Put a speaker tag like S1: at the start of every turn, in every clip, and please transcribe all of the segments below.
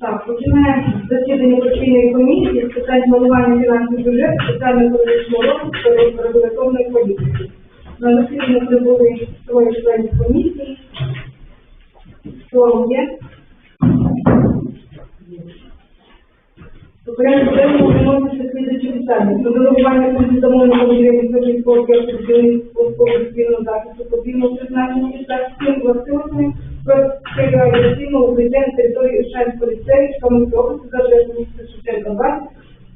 S1: Так, починаємо засідання постійної комісії з питань планування фінансів бюджету, соціально-економічного розвитку та регуляторної політики. На засідання прибули троє членів комісії. Форум є. У порядку денному виноситься укриття на території Іршанського ліцею, Шкамської області, за адресою міста Шевченка 20,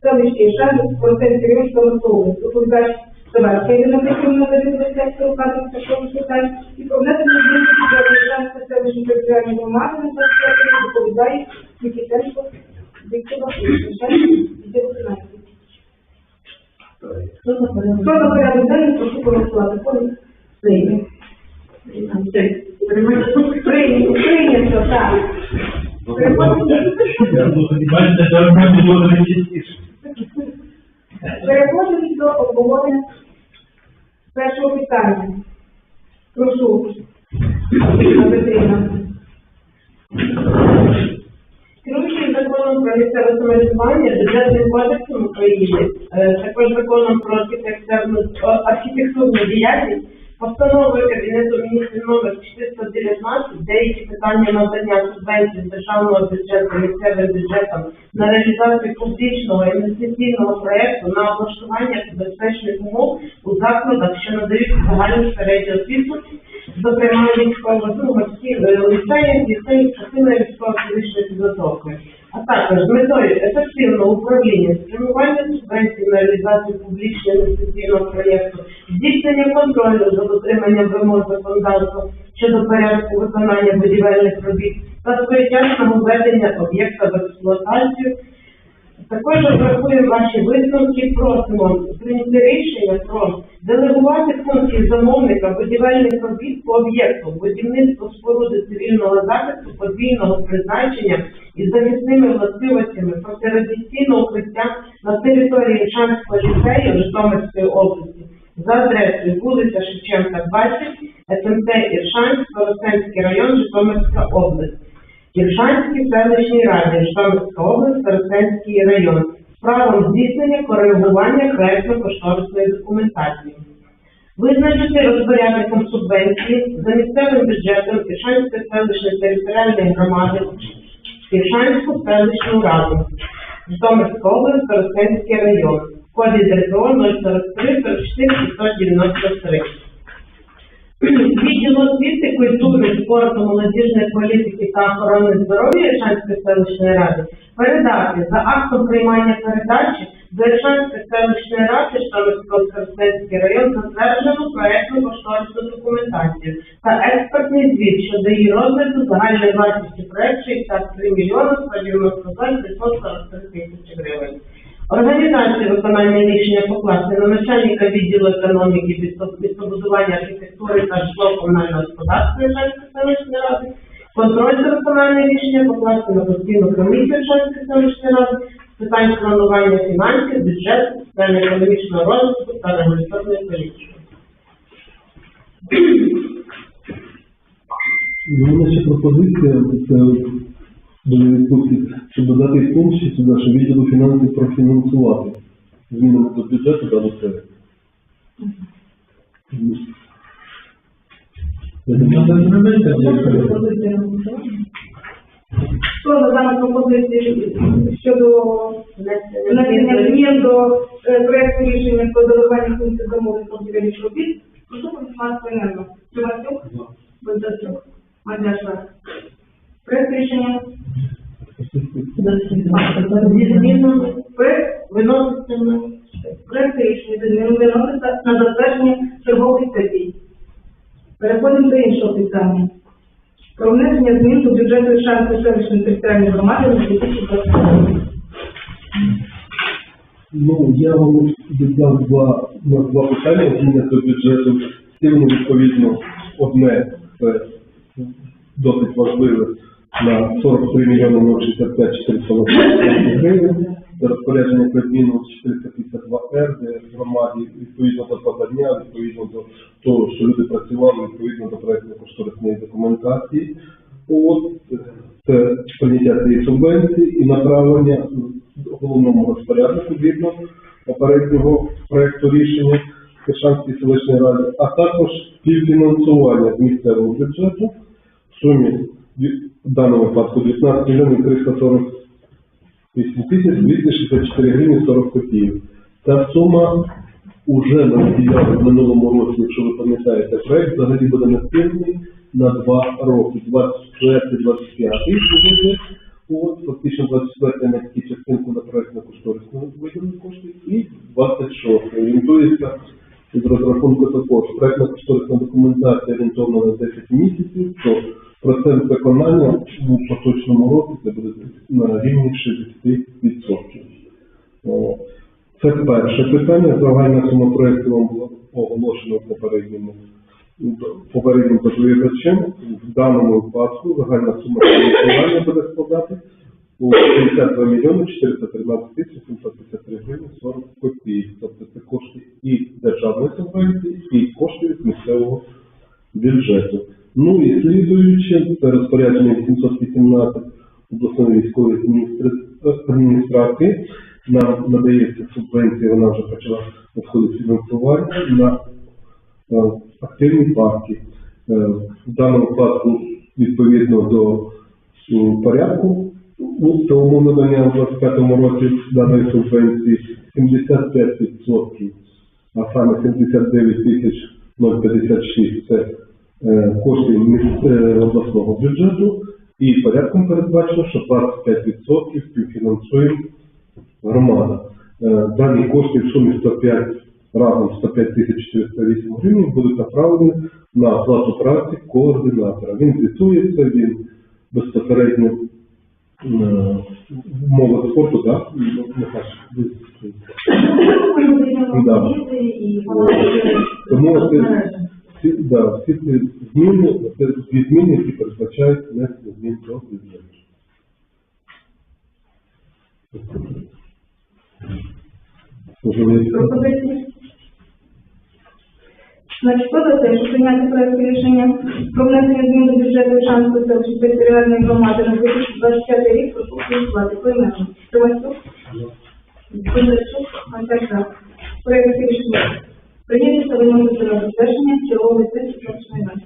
S1: селище Іршан, Константин Кирилович, Шкамської області. Доповідач Товарка Ірина Петрівна, завідувач сектору кадрів та школи питань і про внесення змін до Іршанської селищної територіальної громади на 25 доповідає Микітенко Віктор Васильович, Іршанський відділ фінансів. Хто за порядок денний, прошу голосувати. Полі. Прийнято. Так.
S2: Бачите, дорога було не
S1: переходимо до обговорення першого питання. Прошу, Анна
S3: Керуючим законом про місцеве самоврядування, бюджетним кодексом України, е, також законом про архітектурну діяльність, постановою Кабінету міністрів номер 419 деякі питання надання субвенцій з державного бюджету місцевим бюджетам на реалізацію публічного інвестиційного проєкту на облаштування безпечних умов у закладах, що надають загальну середню освіту, зокрема військово ну, морські ліцеї, ліцеї частиною військово-фізичної підготовки, а також з метою ефективного управління, спрямування субвенцій на реалізацію публічного інвестиційного проєкту, здійснення контролю за дотриманням вимог законодавства щодо порядку виконання будівельних робіт та своєчасного введення об'єкта в експлуатацію. Також врахуємо ваші висновки, просимо прийняти рішення про делегувати функції замовника будівельних робіт по об'єкту будівництво споруди цивільного захисту подвійного призначення із захисними властивостями протирадіаційного укриття на території Шанського ліцею Житомирської області за адресою вулиця Шевченка, 20, СМТ Іршанськ, Коростенський район, Житомирська область. Іршанській селищній раді, Житомирська область, Старостинський район, з правом здійснення коригування проектно-кошторисної документації. Визначити розпорядником субвенції за місцевим бюджетом Іршанської селищної територіальної громади, Іршанську селищну раду, Житомирська Старостинський район, коді ДРТО 043 44 693. Відділ освіти, культури, спорту, молодіжної політики та охорони здоров'я Шанської селищної ради передати за актом приймання передачі селищної ради Житомирського Старостинський район затверджену проектну кошторисну документацію та експертний звіт щодо її розгляду загальної вартості проекту 63 мільйони 192 543 тисячі гривень. Організацію виконання рішення покласти на начальника відділу економіки, місто- містобудування, архітектури та житлово-комунального господарства Іршанської селищної ради. Контроль за виконанням рішення покласти на постійну комісію Іршанської селищної ради з питань планування фінансів, бюджету, соціально-економічного розвитку та регуляторної політики.
S4: Ще пропозиція це до відпустки, щоб додати пункт сюди, що відділу фінансів профінансувати змінами до бюджету дану
S2: зробити, дякую.
S1: Пропозиція на голосування. Хто за дану пропозицію щодо внесення змін до е, проекту рішення про делегування функцій замовником будівельних робіт? Прошу голосувати поіменно. Чувачук? Бондарчук? Мадяша? Проект рішення зі змінами проект
S3: Виноситься на
S1: проект рішення змінами виноситься на затвердження чергової сесії. Переходимо до іншого питання. Про внесення змін до бюджету Шанської селищної територіальної громади на 2020 рік.
S4: Ну, я вам віддав два, на два питання зміни до бюджету. Вони відповідно одне це досить важливе на 43 мільйони 065 480 гривень. Це розпорядження Кабміну 452Р, де громаді відповідно до подання, відповідно до того, що люди працювали, відповідно до проєктно кошторисної документації. От е, це прийняття цієї субвенції і направлення головному розпорядку згідно попереднього проєкту рішення Кишанської селищної ради, а також співфінансування з місцевого бюджету в сумі в даному випадку 19 мільйонів 340 Тобто 8 264 гривні 40 копійок. Та сума уже на в минулому році, якщо ви пам'ятаєте, проєкт, взагалі буде настільний на 2 роки, 24-25 От, фактично 24 на такі частинку на проєктно кошторисну виділені кошти і 26 орієнтується від розрахунку також. Проектна кошторисна документація орієнтована на 10 місяців, то процент виконання у поточному році це буде на рівні 60%. Це перше питання. Загальна сума проекту вам була оголошена попередньому попереднім доповідачем. В даному випадку загальна сума фінансування буде складати у 52 мільйони 413 тисяч 753 гривні 40 копійок. Тобто це кошти і державної і кошти місцевого бюджету. Ну і слідуюче, це розпорядження 818 обласної військової адміністрації. Нам надається субвенція, вона вже почала надходити фінансування на е, активні парки. Е, В даному випадку відповідно до порядку у тому надання у 25 році даної субвенції 75%, а саме 79 тисяч 056 це е, кошти е, обласного бюджету, і порядком передбачено, що 25% співфінансує громада. Е, Дані кошти в сумі 105 разом 105 тисяч 408 гривень будуть направлені на оплату праці координатора. Він звітується, він безпосередньо мова спорту, так? Звітуєте. Да. Тому це всі, да, всі ці зміни, це дві зміни, які передбачають внесення змін до бюджету.
S1: Значить, хто за те, щоб прийняти проект рішення про внесення змін до бюджету Шанської селищної територіальної громади на 2025 рік, прошу голосувати. Поіменно. Кривасюк? Козачук? Антарчак. Проєкт рішення прийнятися виноситься на затвердження цілого листи 14 нас.